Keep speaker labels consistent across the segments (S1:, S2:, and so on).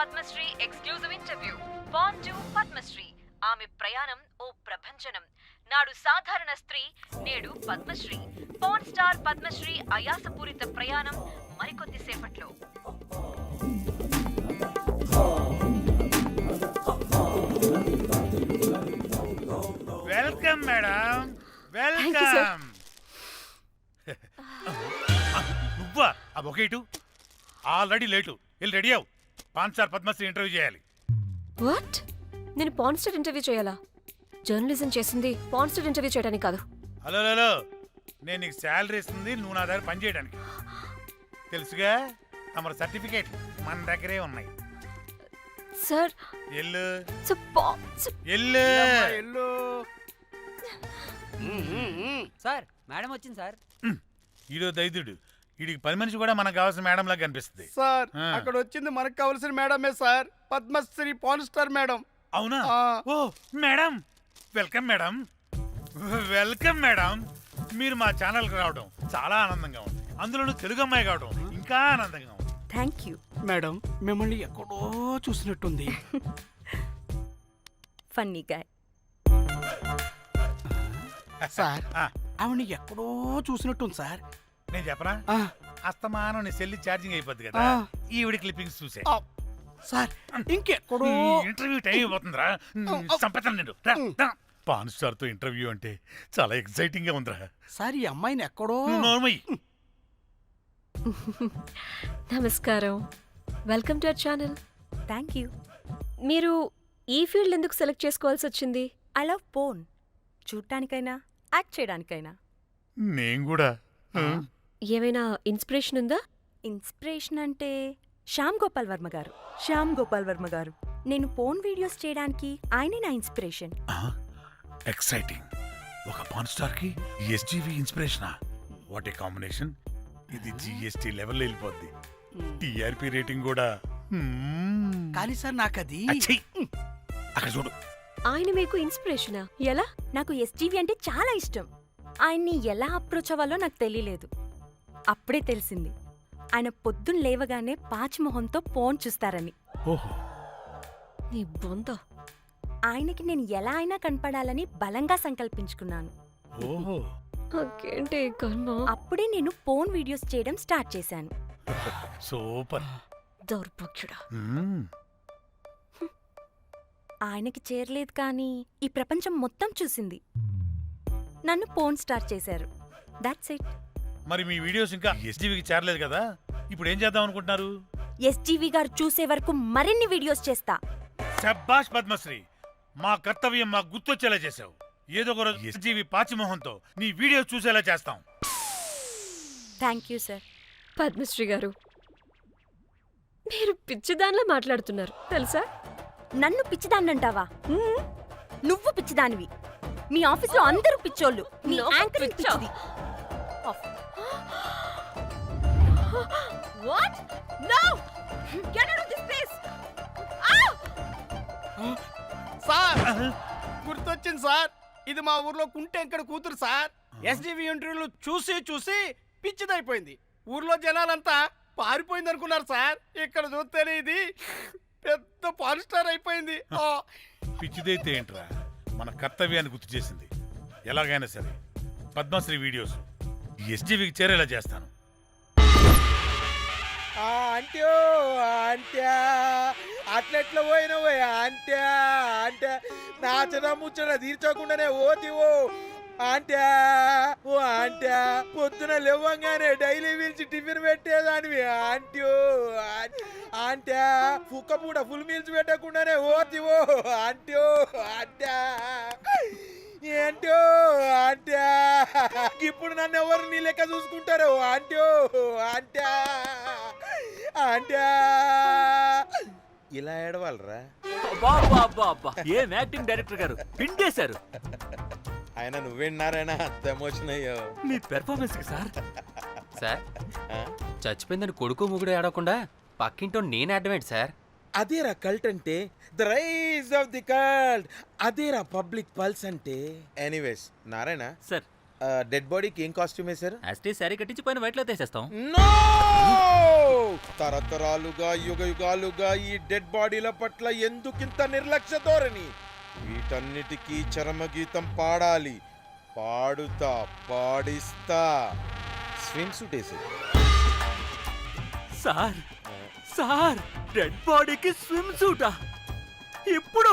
S1: Padmashri exclusive interview. Pan to Padmashri. ఆమె ప్రయాణం ఓ ప్రభంజనం. నాడు సాధారణ స్త్రీ నేడు పద్మశ్రీ. పాన్ స్టార్ పద్మశ్రీ అయాసపూరిత ప్రయాణం మరికొద్ది సేపట్లో.
S2: Welcome madam.
S3: Thank you, sir.
S2: Welcome నువ్వా ఆ బొకే ఇటు. Already late. వెళ్ళి రెడీ అవు పాన్ సార్ పద్మశ్రీ ఇంటర్వ్యూ చేయాలి.
S3: వాట్? నేను పాన్స్టర్ ఇంటర్వ్యూ చేయాలా? జర్నలిజం చేసింది పాన్స్టర్ ఇంటర్వ్యూ చేయడానికి కాదు.
S2: హలో హలో నేను నీకు శాలరీ ఇస్తుంది నువ్వు నా దగ్గర పని చేయడానికి. తెలుసుగా? తమరు సర్టిఫికేట్ మన దగ్గరే ఉన్నాయి.
S3: సార్.
S2: ఎల్లు. ఎల్లు.
S4: ఎల్లు.
S5: సార్ మేడం వచ్చింది సార్.
S2: ఈడో దైదుడు వీడికి పని మనిషి కూడా మనకు కావాల్సిన మేడం లాగా కనిపిస్తుంది.
S4: సార్
S2: ఆ.
S4: అక్కడ వచ్చింది మనకు కావాల్సిన మేడమే sir. Padmashri pan star madam
S2: అవునా?
S4: ఆ.
S2: ఓ madam welcome madam welcome madam మీరు మా ఛానల్కి రావడం చాలా ఆనందంగా ఉంది. అందులోనూ తెలుగు అమ్మాయి కావడం ఇంకా ఆనందంగా ఉంది.
S6: థ్యాంక్ యూ
S4: మేడం మిమ్మల్ని ఎక్కడో చూసినట్టుంది.
S6: ఫన్నీ గాయ్
S4: సార్
S2: ఆ,
S4: ఆవిడ ఎక్కడో చూసినట్టుంది సార్.
S2: నేను చెప్పనా?
S4: ఆ,
S2: అస్తమానం నీ సెల్లి ఛార్జింగ్ అయిపోద్ది కదా. ఈవిడ క్లిప్పింగ్స్ చూసే.
S4: సార్ ఇంకెక్కడో
S2: ఇంటర్వ్యూ టైం అయిపోతుందిరా. సంపతం నేను. పాన్ స్టార్తో ఇంటర్వ్యూ అంటే చాలా ఎక్సైటింగ్గా ఉందిరా.
S4: సార్ ఈ అమ్మాయిని ఎక్కడో
S2: నోర్మయ్యి
S3: నమస్కారం. Welcome to our channel.
S6: Thank you.
S3: మీరు ఈ ఫీల్డ్ ఎందుకు సెలెక్ట్ చేసుకోవాల్సి వచ్చింది?
S6: I love porn. చూడటానికైనా యాక్ట్ చేయడానికైనా.
S2: నేను కూడా.
S3: ఏమైనా ఇన్స్పిరేషన్ ఉందా?
S6: ఇన్స్పిరేషన్ అంటే శ్యామ్ గోపాల్ వర్మ గారు. శ్యామ్ గోపాల్ వర్మ గారు. నేను పోన్ వీడియోస్ చేయడానికి ఆయనే నా ఇన్స్పిరేషన్.
S2: ఎక్సైటింగ్. ఒక pan స్టార్కి SGV inspiration? What a combination. ఇది జిఎస్టీ లెవెల్ వెళ్ళిపోద్ది. టిఆర్పి రేటింగ్ కూడా.
S4: కానీ సార్ నాకు అది.
S2: అక్కడ చూడు.
S3: ఆయన మీకు ఇన్స్పిరేషనా? ఎలా?
S6: నాకు ఎస్టీవీ అంటే చాలా ఇష్టం. ఆయన్ని ఎలా అప్రోచ్ అవ్వాలో నాకు తెలియలేదు. అప్పుడే తెలిసింది. ఆయన పొద్దున్న లేవగానే పాచిమొహంతో పోన్ చూస్తారని.
S2: ఓహో.
S3: నీ బొంద
S6: ఆయనకి నేను ఎలా అయినా కనపడాలని బలంగా సంకల్పించుకున్నాను.
S2: ఓహో.
S3: నాకేంటి ఈ కర్మ
S6: అప్పుడే నేను పోన్ వీడియోస్ చేయడం స్టార్ట్ చేశాను.
S2: సూపర్.
S3: దౌర్భాగ్యుడా.
S2: మ్మ్.
S6: ఆయనకి చేరలేదు కానీ ఈ ప్రపంచం మొత్తం చూసింది. నన్ను పోన్ స్టార్ట్ చేశారు. దాట్స్ ఇట్
S2: మరి మీ వీడియోస్ ఇంకా ఎస్జీవికి చేరలేదు కదా? ఇప్పుడు ఏం చేద్దాం అనుకుంటున్నారు?
S6: ఎస్జీవి గారు చూసే వరకు మరిన్ని వీడియోస్ చేస్తా.
S2: శబ్బాష్ పద్మశ్రీ మా కర్తవ్యం మాకు గుర్తొచ్చేలా చేసావు ఏదో ఒక రోజు ఎస్జీవి పాచిమోహంతో నీ వీడియో చూసేలా చేస్తాం.
S6: థ్యాంక్ యూ సార్
S3: పద్మశ్రీ గారు మీరు పిచ్చిదానిలా మాట్లాడుతున్నారు తెలుసా?
S6: నన్ను పిచ్చిదాన్నంటావా? నువ్వు పిచ్చిదానివి. మీ ఆఫీస్లో అందరూ పిచ్చోళ్ళు. నీ యాంకరింగ్
S3: పిచ్చా?
S6: పిచ్చిది.
S3: What no get out of this place
S4: sir గుర్తొచ్చింది సార్. ఇది మా ఊర్లో కుంటెంకడ కూతురు సార్. ఎస్డివి ఇంటర్వ్యూలు చూసి చూసి పిచ్చిదైపోయింది. ఊర్లో జనాలంతా పారిపోయింది అనుకున్నారు సార్. ఇక్కడ చూస్తేనే ఇది పెద్ద పాన్ స్టార్ అయిపోయింది. ఆ,
S2: పిచ్చిదైతే ఏంట్రా? మన కర్తవ్యాన్ని గుర్తు చేసింది. ఎలాగైనా సరే పద్మశ్రీ వీడియోస్ ఎస్జీవికి చేరేలా చేస్తాను.
S7: అంట్యో అంట్యా అట్లెట్లా పోయినవే అంట్యా అంటే చిన్న ముచ్చట తీర్చకుండానే ఓతివో ఆంట్యా ఓ ఆంట్యా పొద్దున లేవంగానే డైలీ పిలిచి టిఫిన్ పెట్టేదానివి ఆంట్యో ఆంట్యా కుక్క పూట ఫుల్ మీల్స్ పెట్టకుండానే ఓతివో ఆంట్యో ఆంట్యా ఏంటో ఆంట్యా ఇప్పుడు నన్ను ఎవరు నీ లెక్క చూసుకుంటారు? ఆంట్యో ఆంట్యా అంట్యా ఇలా ఏడవాలరా?
S5: అబ్బా అబ్బా అబ్బా అబ్బా. ఏం యాక్టింగ్ డైరెక్టర్ గారు? పిండేశారు
S7: ఆయన నువ్వేనారైనా అంత ఎమోషన్ అయ్యో.
S5: మీ పెర్ఫార్మెన్స్కి సార్.
S8: సార్? చచ్చిపోయిందని కొడుకు ముగుడు ఏడవకుండా పక్కింటో నేను అడ్డమేంటి సార్?
S7: అదేరా కల్ట్ అంటే the rise of the cult అదేరా పబ్లిక్ పల్స్ అంటే. ఎనీవేస్ నారాయణ?
S5: సార్
S7: డెడ్ బాడీకి ఏం కాస్ట్యూమ్ వేశారు?
S5: యాస్టీ శారీ కట్టించి పైన వైట్లో తీసేస్తాం.
S7: నో! తరతరాలుగా యుగ యుగాలుగా ఈ డెడ్ బాడీల పట్ల ఎందుకింత నిర్లక్ష్య ధోరణి? వీటన్నిటికీ చరమగీతం పాడాలి. పాడుతా పాడిస్తా. స్విమ్ సూట్ వేసి
S5: సార్ సార్ డెడ్ బాడీకి స్విమ్ సూటా ఇప్పుడు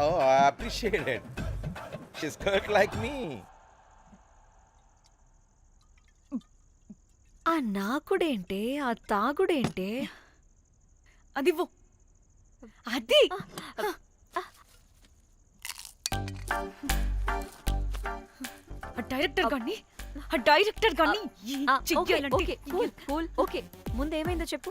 S7: oh I appreciate it she's cut like me
S3: ఆ నాకుడేంటే ఆ తాగుడేంటే?
S9: అది ఇవ్వు. అది! ఆ డైరెక్టర్ గాని ఆ డైరెక్టర్ గాని
S3: okay okay cool cool okay. ముందు ఏమైందో చెప్పు.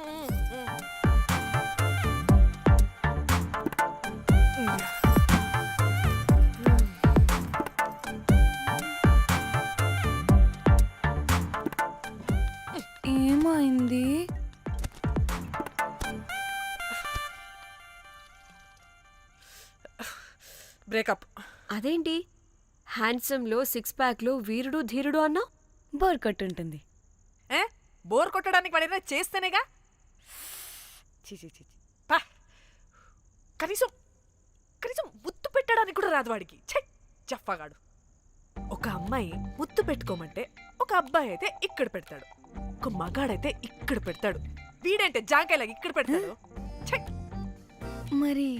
S10: బ్రేకప్
S3: అదేంటి? హ్యాండ్సమ్లో సిక్స్ ప్యాక్లో వీరుడు ధీరుడు అన్నా?
S9: బోర్ ఉంటుంది
S10: ఏ? బోర్ కొట్టడానికి వాడైనా చేస్తేనేగా? చీ చీ చీ చీ. పా. కనీసం కనీసం ముత్తు పెట్టడానికి కూడా రాదు వాడికి. ఛై జఫాగాడు ఒక అమ్మాయి ముత్తు పెట్టుకోమంటే ఒక అబ్బాయి అయితే ఇక్కడ పెడతాడు. ఒక మగాడైతే ఇక్కడ పెడతాడు. వీడంటే జాంకాయలాగా ఇక్కడ పెడతాడు? ఛై.
S9: మరి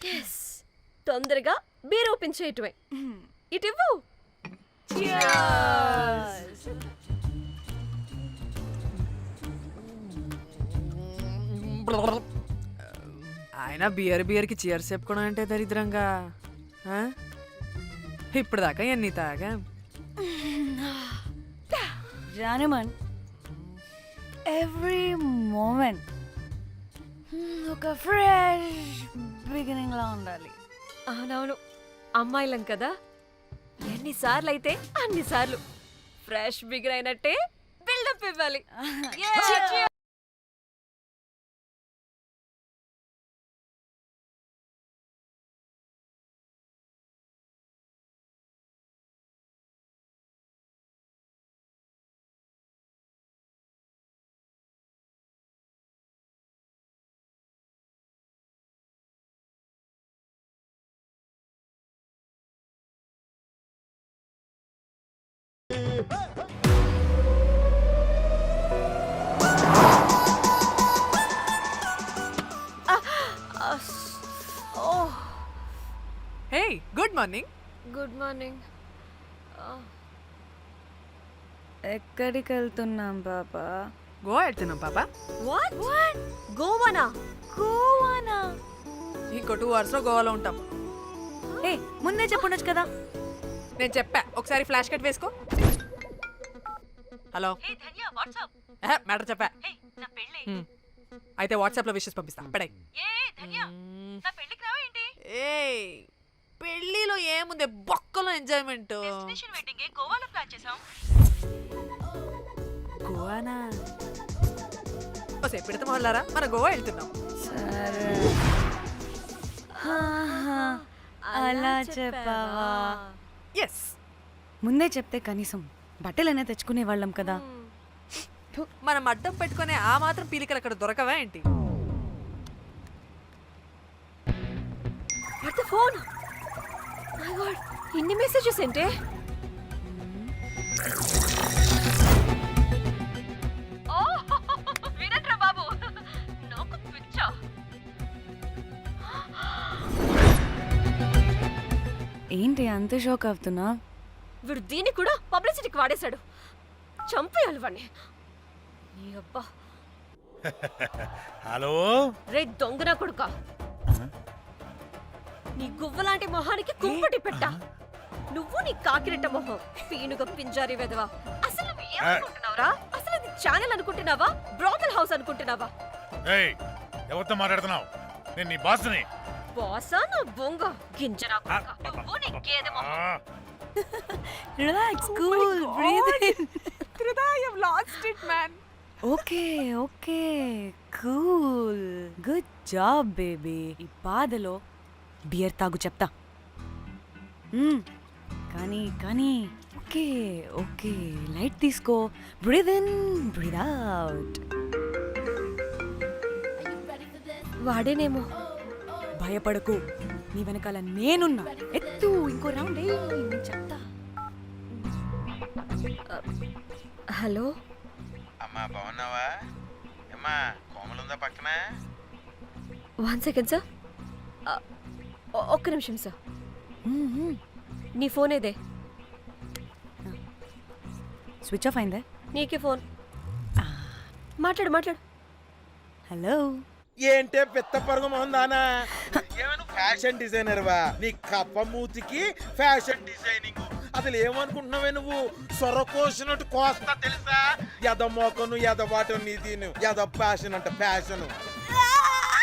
S3: ఎస్ తొందరగా బీర్ ఓపెన్ చేయటమే. ఇటివ్వు
S10: ఆయన బియర్ బియర్కి చీర్స్ చెప్పుకోవడం అంటే దరిద్రంగా ఆ? ఇప్పుడు దాకా ఎన్ని తాగా?
S9: జానమన్ ఎవ్రీ మూమెంట్ ఒక ఫ్రెష్ బిగినింగ్ లా ఉండాలి.
S3: అవునవును. అమ్మాయిలం కదా. ఎన్నిసార్లు అయితే అన్నిసార్లు ఫ్రెష్ బిగర్ అయినట్టే బిల్డప్ ఇవ్వాలి.
S10: Hey good morning
S3: good morning
S9: ఎక్కడికి వెళ్తున్నాం పాపా
S10: గోవా వెళ్తున్నాం పాపా
S3: వాట్ వాట్ గోవానా?
S9: గోవానా?
S10: ఇంకో టూ అవర్స్లో గోవాలో ఉంటాం.
S9: ఏ ముందే చెప్పుండొచ్చు కదా.
S10: నేను చెప్పా ఒకసారి ఫ్లాష్ కట్ వేసుకో. హలో. మ్యాటర్ చెప్పా. అయితే వాట్సాప్లో విషెస్ పంపిస్తా. పడాయి. ఏ పెళ్ళిలో ఏముంది? బొక్కలో ఎంజాయ్మెంట్. గోవానా? ఓసే పెడతాం వాళ్ళారా మన గోవా వెళ్తున్నాం.
S9: సరే. అలా చెప్పావా?
S10: ఎస్.
S9: ముందే చెప్తే కనీసం బట్టలైనా తెచ్చుకునే వాళ్ళం కదా.
S10: మనం అడ్డం పెట్టుకునే ఆ మాత్రం పీలికలు అక్కడ దొరకవా ఏంటి?
S3: ఫోన్ మై గాడ్ ఇన్ని మెసేజెస్ ఏంటే? ఓ వినట్రా బాబు. నాకు పిచ్చా.
S9: ఏంటి అంత షోక్ అవుతున్నా?
S3: వీడు దీన్ని కూడా పబ్లిసిటీకి వాడేశాడు. చంపేయాలి వాడిని నీ అబ్బా.
S2: హలో?
S3: రే దొంగన కొడుక? నీ గువ్వలాంటి మొహానికి కుంపటి పెట్ట. నువ్వు నీ కాకిరెట్ట మొహం పీనుగ పింజారి వెదవా అసలు ఏమనుకుంటున్నావురా అసలు ఇది ఛానల్ అనుకుంటున్నావా? బ్రోకల్ హౌస్ అనుకుంటున్నావా?
S2: ఏయ్ ఎవరితో మాట్లాడుతున్నావు? నేను నీ బాస్ని.
S3: బాసా నా బొంగ. గింజరా కొడుకా. నువ్వు నీ గేదె మొహం.
S9: Relax cool breathe in
S10: lost it man
S9: okay okay cool good job baby ఈ బాధలో బియర్ తాగు చెప్తా. మ్మ్. కానీ కానీ ఓకే ఓకే లైట్ తీసుకో. బ్రీద్ ఇన్ బ్రీద్ అవుట్
S3: వాడేనేమో.
S9: భయపడకు. నీ వెనకాల నేనున్నా. ఎత్తు ఇంకో రౌండ్ నేను చెప్తా.
S3: హలో?
S7: అమ్మా బాగున్నావా? అమ్మా కోమలుందా పక్కన?
S3: One second sir. ఒక్క నిమిషం సార్. నీ ఫోన్ ఏదే?
S9: స్విచ్ ఆఫ్ అయిందే?
S3: నీకే ఫోన్. మాట్లాడు మాట్లాడు.
S9: హలో?
S7: ఏంటే పెద్ద పరుగు మొహందానా ఏమను ఫ్యాషన్ డిజైనర్ వా. నీ కప్ప మూతికి ఫ్యాషన్ డిజైనింగ్. అసలు ఏమనుకుంటున్నావే నువ్వు? సొర కోసినట్టు కోస్తా తెలుసా? ఎద మోకను ఎద వాటం నీ దీని ఎద ఫ్యాషన్ అంట ఫ్యాషన్